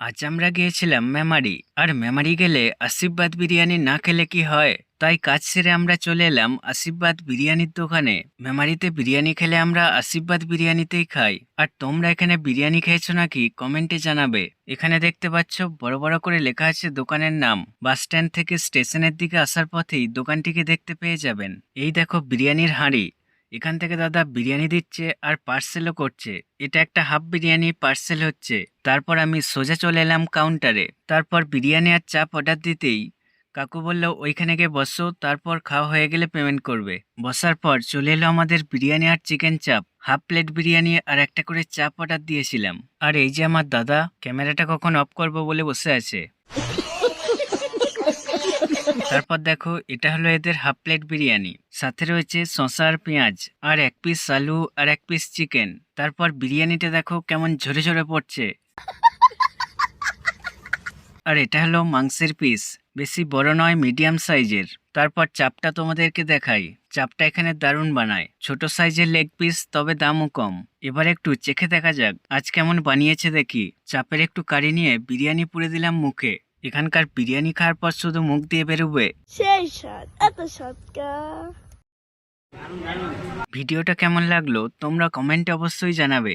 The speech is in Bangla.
আজ আমরা গিয়েছিলাম মেমারি আর মেমারি গেলে আশীর্বাদ বিরিয়ানি না খেলে কি হয়? তাই কাজ সেরে আমরা চলে এলাম আশীর্বাদ বিরিয়ানির দোকানে। মেমারিতে বিরিয়ানি খেলে আমরা আশীর্বাদ বিরিয়ানিতেই খাই। আর তোমরা এখানে বিরিয়ানি খেয়েছো নাকি? কমেন্টে জানাবে। এখানে দেখতে পাচ্ছ বড় বড় করে লেখা আছে দোকানের নাম। বাস স্ট্যান্ড থেকে স্টেশনের দিকে আসার পথেই দোকানটিকে দেখতে পেয়ে যাবেন। এই দেখো বিরিয়ানির হাঁড়ি। এখান থেকে দাদা বিরিয়ানি দিচ্ছে আর পার্সেলও করছে। এটা একটা হাফ বিরিয়ানি পার্সেল হচ্ছে। তারপর আমি সোজা চলে এলাম কাউন্টারে তারপর বিরিয়ানি আর চাপ অর্ডার দিতেই কাকু বলল, ওইখানে গিয়ে বসো, তারপর খাওয়া হয়ে গেলে পেমেন্ট করবে। বসার পর চলে এলো আমাদের বিরিয়ানি আর চিকেন চাপ। হাফ প্লেট বিরিয়ানি আর একটা করে চাপ অর্ডার দিয়েছিলাম। আর এই যে আমার দাদা, ক্যামেরাটা কখন অফ করব বলে বসে আছে। তারপর দেখো, এটা হলো এদের হাফ প্লেট বিরিয়ানি। সাথে রয়েছে শসা আর পেঁয়াজ, আর এক পিস আলু, আর এক পিস চিকেন তারপর বিরিয়ানিটা দেখো কেমন ঝরে ঝরে পড়ছে। আর এটা হলো মাংসের পিস বেশি বড় নয় মিডিয়াম সাইজের তারপর চাপটা তোমাদেরকে দেখাই। চাপটা এখানে দারুণ বানায়। ছোট সাইজের লেগ পিস তবে দামও কম। এবার একটু চেখে দেখা যাক, আজ কেমন বানিয়েছে দেখি। চাপের একটু কারি নিয়ে বিরিয়ানি পুড়ে দিলাম মুখে। এখানকার বিরিয়ানি খাওয়ার পর শুধু মুখ দিয়ে বেরোবে। সেই স্বাদ এত সৎকা ভিডিওটা কেমন লাগল তোমরা কমেন্টে অবশ্যই জানাবে।